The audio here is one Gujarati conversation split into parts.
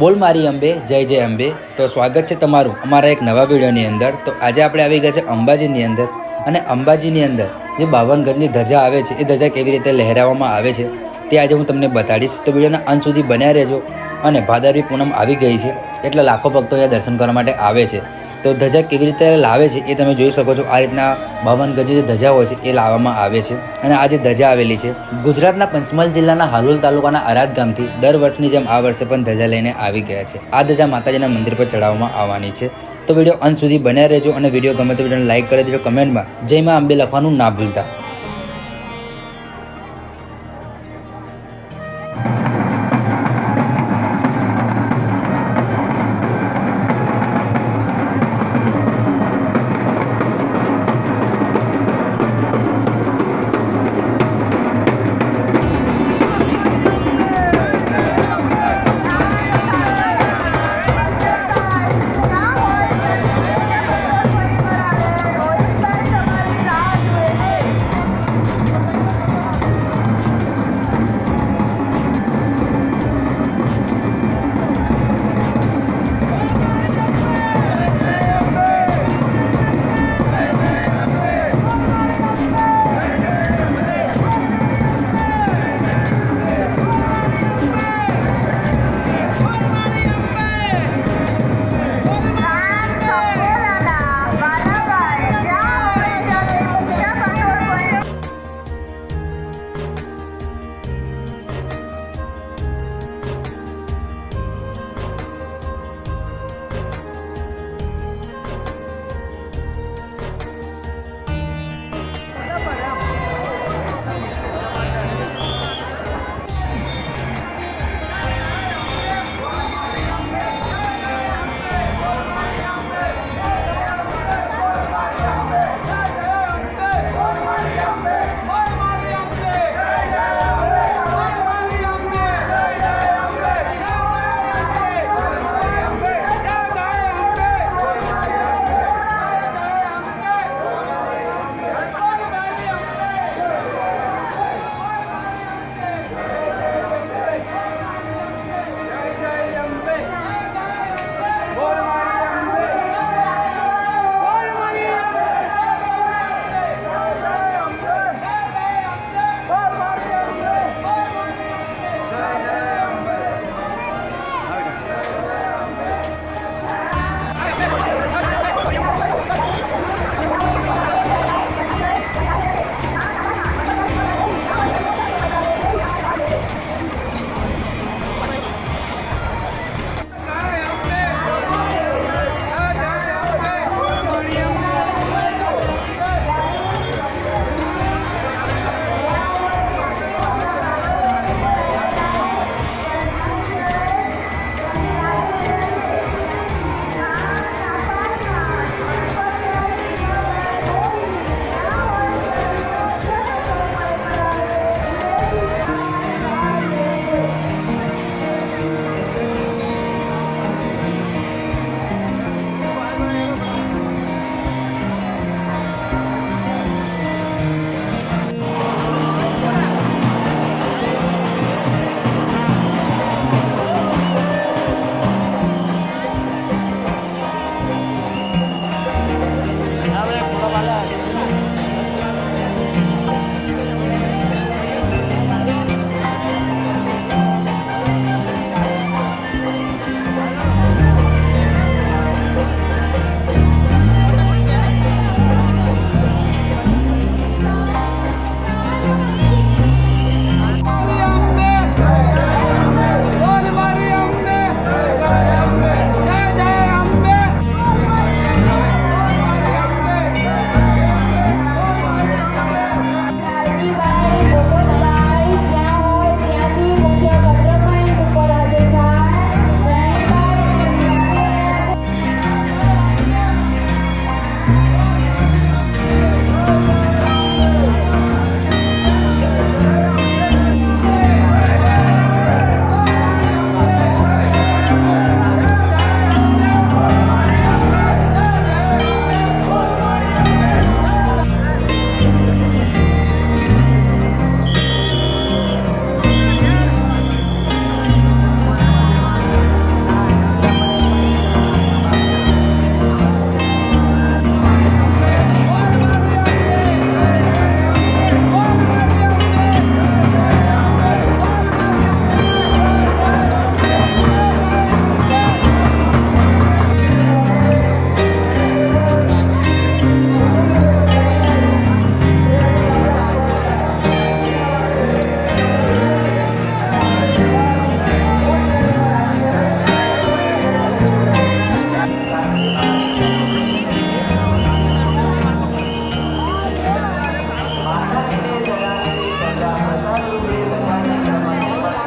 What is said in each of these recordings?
બોલ મારી અંબે, જય જય અંબે. તો સ્વાગત છે તમારું અમારા એક નવા વિડીયોની અંદર. તો આજે આપણે આવી ગયા છે અંબાજીની અંદર. અને અંબાજીની અંદર જે બાવન ગજની ધજા આવે છે, એ ધજા કેવી રીતે લહેરાવવામાં આવે છે, તે આજે હું તમને બતાડીશ. તો વિડીયોના અંત સુધી બન્યા રહેજો. અને ભાદરવી પૂનમ આવી ગઈ છે, એટલે લાખો ભક્તો અહીંયા દર્શન કરવા માટે આવે છે. તો ધજા કેવી રીતે લાવે છે એ તમે જોઈ શકો છો. આ રીતના બાવન જે ધજા હોય છે એ લાવવામાં આવે છે. અને આ જે ધજા આવેલી છે, ગુજરાતના પંચમહાલ જિલ્લાના હાલોલ તાલુકાના અરાદ ગામથી દર વર્ષની જેમ આ વર્ષે પણ ધજા લઈને આવી ગયા છે. આ ધજા માતાજીના મંદિર પર ચડાવવામાં આવવાની છે. તો વીડિયો અંત સુધી બન્યા રહેજો અને વીડિયો ગમે તો વિડીયોને લાઈક કરી દેજો કમેન્ટમાં. જય માં અંબે લખવાનું ના ભૂલતા.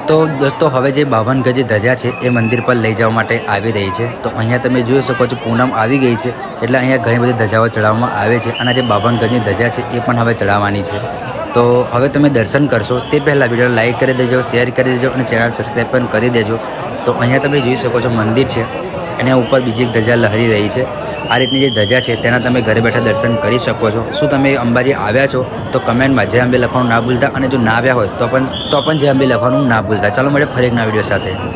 તો દોસ્તો, હવે જે બાવન ગજની ધજા છે એ મંદિર પર લઈ જવા માટે આવી રહી છે. તો અહીંયા તમે જોઈ શકો છો પૂનમ આવી ગઈ છે, એટલે અહીંયા ઘણી બધી ધજાઓ ચડાવવામાં આવે છે અને જે બાવન ગજની ધજા છે એ પણ હવે ચડાવવાની છે. તો હવે તમે દર્શન કરશો, તે પહેલાં વીડિયો લાઇક કરી દેજો, શેર કરી દેજો અને ચેનલ સબસ્ક્રાઈબ પણ કરી દેજો. તો અહીંયા તમે જોઈ શકો છો મંદિર છે. એના ઉપર બીજી એક ધજા લહરી રહી છે. આ રીતની જે ધજા છે, તેના તમે ઘરે બેઠા દર્શન કરી શકો છો. શું તમે અંબાજી આવ્યા છો, તો કમેન્ટમાં જય અંબે લખવાનું ના ભૂલતા અને જો ના આવ્યા હોય, તો પણ તો પણ જય અંબે લખવાનું ના ભૂલતા. ચાલો મળે ફરી એકના વીડિયો સાથે.